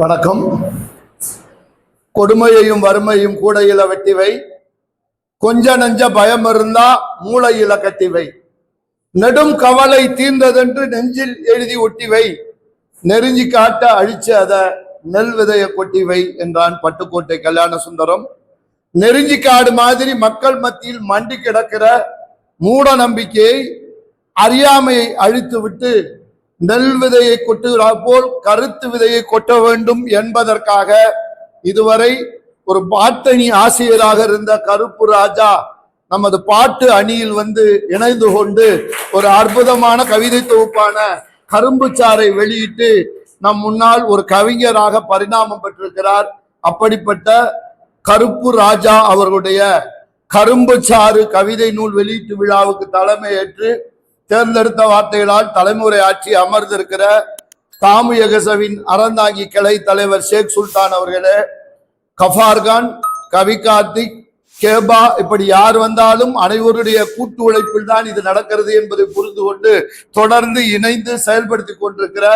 வணக்கம். கொடுமையையும் வறுமையும் கூடையில வெட்டிவை. கொஞ்ச நஞ்ச பயம் இருந்தா மூளையில கட்டிவை. நெடும் கவலை தீர்ந்ததென்று நெஞ்சில் எழுதி ஒட்டிவை. நெருஞ்சி காட்ட அழிச்சு அத நெல் விதைய கொட்டிவை என்றான் பட்டுக்கோட்டை கல்யாண சுந்தரம். நெருஞ்சி காடு மாதிரி மக்கள் மத்தியில் மண்டி கிடக்கிற மூட நம்பிக்கையை அறியாமையை அழித்து விட்டு நெல் விதையை கொட்டுகிறார் போல் கருத்து விதையை கொட்ட வேண்டும் என்பதற்காக இதுவரை ஒரு பாட்டணி ஆசிரியராக இருந்த கருப்பு ராஜா நமது பாட்டு அணியில் வந்து இணைந்து கொண்டு ஒரு அற்புதமான கவிதை தொகுப்பான கரும்புச்சாறை வெளியிட்டு நம் முன்னால் ஒரு கவிஞராக பரிணாமம் பெற்றிருக்கிறார். அப்படிப்பட்ட கருப்பு ராஜா அவர்களுடைய கரும்புச்சாறு கவிதை நூல் வெளியீட்டு விழாவுக்கு தலைமையேற்று தேர்ந்தெடுத்த வார்த்தைகளால் தலைமுறை ஆட்சி அமர்ந்திருக்கிற தாமுயகசவின் அறந்தாங்கி கிளை தலைவர் ஷேக் சுல்தான் அவர்களே கஃபார்கான் கவி கார்த்திக் கேபா இப்படி யார் வந்தாலும் அனைவருடைய கூட்டு உழைப்பில் தான் இது நடக்கிறது என்பதை புரிந்து கொண்டு தொடர்ந்து இணைந்து செயல்படுத்தி கொண்டிருக்கிற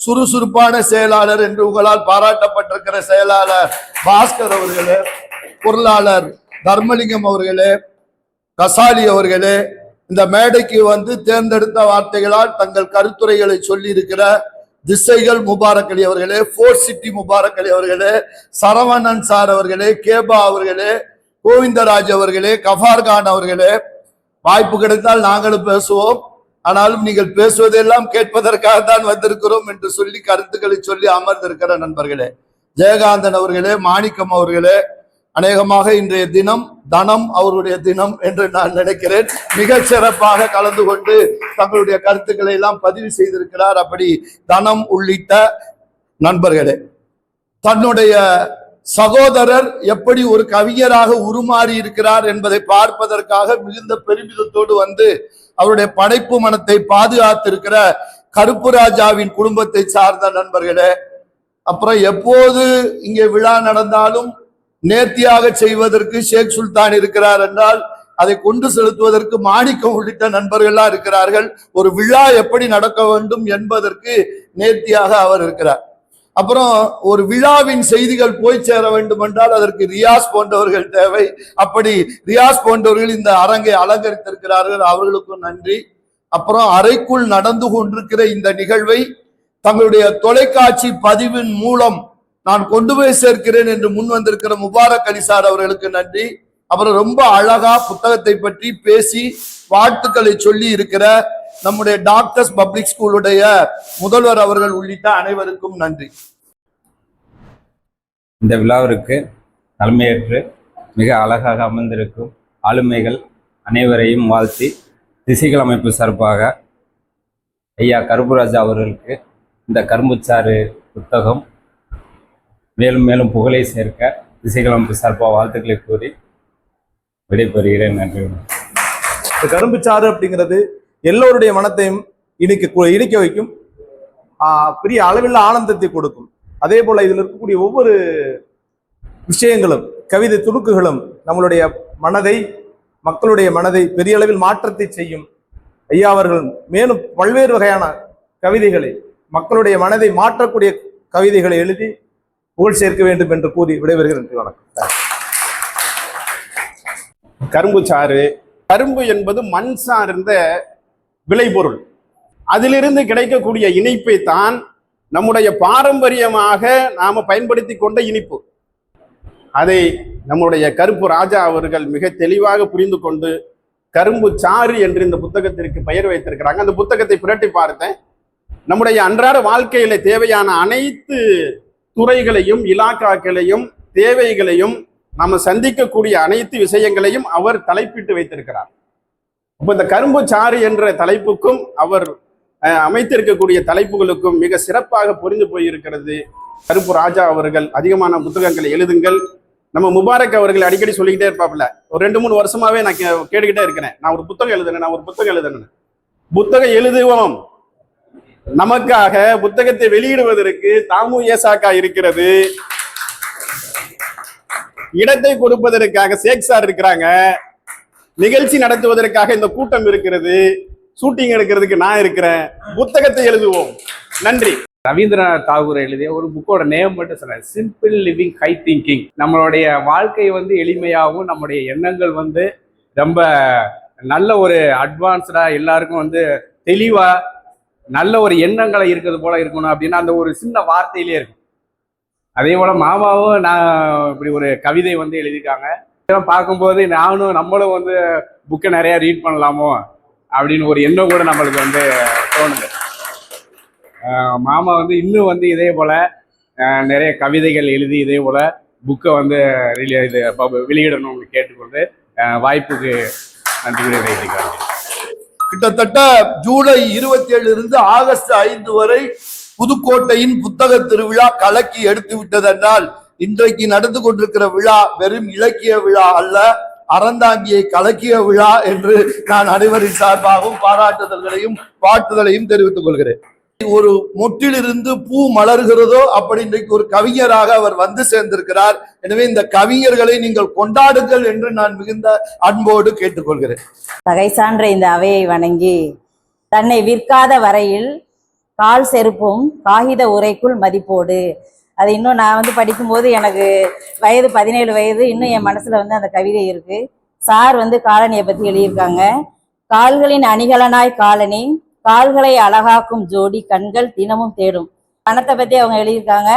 சுறுசுறுப்பான செயலாளர் என்று உங்களால் பாராட்டப்பட்டிருக்கிற செயலாளர் பாஸ்கர் அவர்களே பொருளாளர் தர்மலிங்கம் அவர்களே கசாலி அவர்களே இந்த மேடைக்கு வந்து தேர்ந்தெடுத்த வார்த்தைகளால் தங்கள் கருத்துரைகளை சொல்லி இருக்கிற திசைகள் முபாரக் அலி அவர்களே ஃபோர் சிட்டி முபாரக் அலி அவர்களே சரவணன் சார் அவர்களே கேபா அவர்களே கோவிந்தராஜ் அவர்களே கஃபார்கான் அவர்களே வாய்ப்பு கிடைத்தால் நாங்களும் பேசுவோம். ஆனாலும் நீங்கள் பேசுவதெல்லாம் கேட்பதற்காக தான் வந்திருக்கிறோம் என்று சொல்லி கருத்துக்களை சொல்லி அமர்ந்திருக்கிற நண்பர்களே ஜெயகாந்தன் அவர்களே மாணிக்கம் அவர்களே அநேகமாக இன்றைய தினம் தனம் அவருடைய தினம் என்று நான் நினைக்கிறேன். மிக சிறப்பாக கலந்து கொண்டு தங்களுடைய கருத்துக்களை எல்லாம் பதிவு செய்திருக்கிறார். அப்படி தனம் உள்ளிட்ட நண்பர்களே தன்னுடைய சகோதரர் எப்படி ஒரு கவிஞராக உருமாறி இருக்கிறார் என்பதை பார்ப்பதற்காக மிகுந்த பெருமிதத்தோடு வந்து அவருடைய படைப்பு மனத்தை பாதுகாத்திருக்கிற கருப்பு ராஜாவின் குடும்பத்தை சார்ந்த நண்பர்களே அப்புறம் எப்போது இங்கே விழா நடந்தாலும் நேர்த்தியாக செய்வதற்கு ஷேக் சுல்தான் இருக்கிறார் என்றால் அதை கொண்டு செலுத்துவதற்கு மாணிக்கம் உள்ளிட்ட நண்பர்கள்லாம் இருக்கிறார்கள். ஒரு விழா எப்படி நடக்க வேண்டும் என்பதற்கு நேர்த்தியாக அவர் இருக்கிறார். அப்புறம் ஒரு விழாவின் செய்திகள் போய் சேர வேண்டும் என்றால் அதற்கு ரியாஸ் போன்றவர்கள் தேவை. அப்படி ரியாஸ் போன்றவர்கள் இந்த அரங்கை அலங்கரித்திருக்கிறார்கள். அவர்களுக்கும் நன்றி. அப்புறம் அறைக்குள் நடந்து கொண்டிருக்கிற இந்த நிகழ்வை தங்களுடைய தொலைக்காட்சி பதிவின் மூலம் நான் கொண்டு போய் சேர்க்கிறேன் என்று முன் வந்திருக்கிற முபாரக் அலி சார் அவர்களுக்கு நன்றி. அப்புறம் ரொம்ப அழகா புத்தகத்தை பற்றி பேசி வாழ்த்துக்களை சொல்லி இருக்கிற நம்முடைய டாக்டர்ஸ் பப்ளிக் ஸ்கூலுடைய முதல்வர் அவர்கள் உள்ளிட்ட அனைவருக்கும் நன்றி. இந்த விழாவிற்கு தலைமையேற்று மிக அழகாக அமர்ந்திருக்கும் ஆளுமைகள் அனைவரையும் வாழ்த்தி திசைகள் அமைப்பு சார்பாக ஐயா கருப்புராஜா அவர்களுக்கு இந்த கரும்புச்சாறு புத்தகம் மேலும் மேலும் புகழை சேர்க்க திசைகள் சார்பாக வாழ்த்துக்களை கூறி விடைபெறுகிறேன். நன்றி இந்த கரும்புச்சாறு அப்படிங்கிறது எல்லோருடைய மனத்தையும் இணைக்க இணைக்க வைக்கும். பெரிய அளவில் ஆனந்தத்தை கொடுக்கும். அதே போல இதில் இருக்கக்கூடிய ஒவ்வொரு விஷயங்களும் கவிதை துணுக்குகளும் நம்மளுடைய மனதை மக்களுடைய மனதை பெரிய அளவில் மாற்றத்தை செய்யும். ஐயா அவர்கள் மேலும் பல்வேறு வகையான கவிதைகளை மக்களுடைய மனதை மாற்றக்கூடிய கவிதைகளை எழுதி புகழ் சேர்க்க வேண்டும் என்று கூறி விடைபெறுகிறேன். வணக்கம். கரும்பு சாறு. கரும்பு என்பது மண் சார்ந்த விளைபொருள். அதிலிருந்து கிடைக்கக்கூடிய இனிப்பை தான் நம்முடைய பாரம்பரியமாக நாம பயன்படுத்தி கொண்ட இனிப்பு. அதை நம்முடைய கருப்பு ராஜா அவர்கள் மிக தெளிவாக புரிந்து கொண்டு கரும்பு சாறு என்று இந்த புத்தகத்திற்கு பெயர் வைத்திருக்கிறாங்க. அந்த புத்தகத்தை புரட்டி பார்த்தேன். நம்முடைய அன்றாட வாழ்க்கையில தேவையான அனைத்து துறைகளையும் இலாக்காக்களையும் தேவைகளையும் நாம சந்திக்கக்கூடிய அனைத்து விஷயங்களையும் அவர் தலைப்பிட்டு வைத்திருக்கிறார். இப்போ இந்த கரும்பு சாறு என்ற தலைப்புக்கும் அவர் அஹ், அமைத்திருக்கக்கூடிய தலைப்புகளுக்கும் மிக சிறப்பாக புரிந்து போயிருக்கிறது. கருப்பு ராஜா அவர்கள் அதிகமான புத்தகங்களை எழுதுங்கள். நம்ம முபாரக் அவர்கள் அடிக்கடி சொல்லிக்கிட்டே இருப்பாப்புல ஒரு ரெண்டு மூணு வருஷமாவே நான் கே- கேட்டுக்கிட்டே இருக்கிறேன். நான் ஒரு புத்தகம் எழுதுனேன் நான் ஒரு புத்தகம் எழுதுனேன். புத்தகம் எழுதுவோம். நமக்காக புத்தகத்தை வெளியிடுவதற்கு தாமு ஏசாக்கா இருக்கிறது. இடத்தை கொடுப்பதற்காக சேக் சார் இருக்கிறாங்க. நிகழ்ச்சி நடத்துவதற்காக இந்த கூட்டம் இருக்கிறது. ஷூட்டிங் எடுக்கிறதுக்கு நான் இருக்கிறேன். புத்தகத்தை எழுதுவோம். நன்றி. ரவீந்திரநாத் தாகூர் எழுதிய ஒரு புக்கோட நேம் மட்டும் சொல்ல சிம்பிள் லிவிங் ஹை திங்கிங் நம்மளுடைய வாழ்க்கை வந்து எளிமையாகவும் நம்முடைய எண்ணங்கள் வந்து ரொம்ப நல்ல ஒரு அட்வான்ஸ்டா எல்லாருக்கும் வந்து தெளிவா நல்ல ஒரு எண்ணங்களை இருக்கிறது போல இருக்கணும் அப்படின்னு அந்த ஒரு சின்ன வார்த்தையிலே இருக்கும். அதே போல மாமாவும் நான் இப்படி ஒரு கவிதை வந்து எழுதியிருக்காங்க. இதெல்லாம் பார்க்கும்போது நானும் நம்மளும் வந்து புக்கை நிறையா ரீட் பண்ணலாமோ அப்படின்னு ஒரு எண்ணம் கூட நம்மளுக்கு வந்து தோணுது. மாமா வந்து இன்னும் வந்து இதே போல் நிறைய கவிதைகள் எழுதி இதே போல் புக்கை வந்து இது வெளியிடணும்னு கேட்டுக்கொண்டு வாய்ப்புக்கு நன்றி தெரிவிக்கிறேன் கிட்டத்தட்ட ஜூலை இருபத்தி ஏழுல இருந்து ஆகஸ்ட் ஐந்து வரை புதுக்கோட்டையின் புத்தக திருவிழா கலக்கி எடுத்து விட்டதென்றால் இன்றைக்கு நடந்து கொண்டிருக்கிற விழா வெறும் இலக்கிய விழா அல்ல அறந்தாங்கியை கலக்கிய விழா என்று நான் அனைவரின் சார்பாகவும் பாராட்டுதல்களையும் பாட்டுதலையும் தெரிவித்துக் கொள்கிறேன். ஒரு முற்றிலிருந்து பூ மலர்கிறதோ அப்படி இன்றைக்கு ஒரு கவிஞராக அவர் வந்து சேர்ந்திருக்கிறார். எனவே இந்த கவிஞர்களை நீங்கள் கொண்டாடுங்கள் என்று நான் மிகுந்த அன்போடு கேட்டுக்கொள்கிறேன். தகை சான்ற இந்த அவையை வணங்கி தன்னை விற்காத வரையில் கால் செருப்பும் காகித உரைக்குள் மதிப்போடு. அது இன்னும் நான் வந்து படிக்கும்போது எனக்கு வயது பதினேழு வயது இன்னும் என் மனசுல வந்து அந்த கவிதை இருக்கு. சார் வந்து காலனியை பத்தி எழுதியிருக்காங்க. கால்களின் அணிகலனாய் காலனி கால்களை அழகாக்கும் ஜோடி கண்கள் தினமும் தேடும். பணத்தை பத்தி அவங்க எழுதியிருக்காங்க.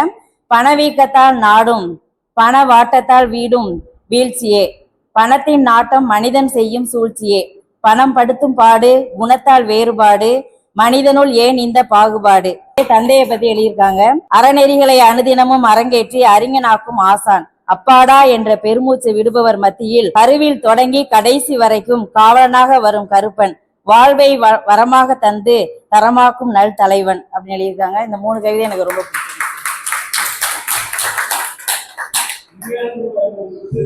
பணவீக்கத்தால் நாடும் பண வாட்டத்தால் வீடும் வீழ்ச்சியே. பணத்தின் நாட்டம் மனிதன் செய்யும் சூழ்ச்சியே. பணம் படுத்தும் பாடு குணத்தால் வேறுபாடு மனிதனுள் ஏன் இந்த பாகுபாடு? தந்தையை பத்தி எழுதியிருக்காங்க. அறநெறிகளை அனுதினமும் அரங்கேற்றி அறிஞனாக்கும் ஆசான். அப்பாடா என்ற பெருமூச்சு விடுபவர் மத்தியில் கருவில் தொடங்கி கடைசி வரைக்கும் காவலனாக வரும் கருப்பன். வாழ்வை வ- வரமாக தந்து தரமாக்கும் நல் தலைவன் அப்படின்னு எழுதியிருக்காங்க. இந்த மூணு கவிதை எனக்கு ரொம்ப பிடிச்சிருக்கு.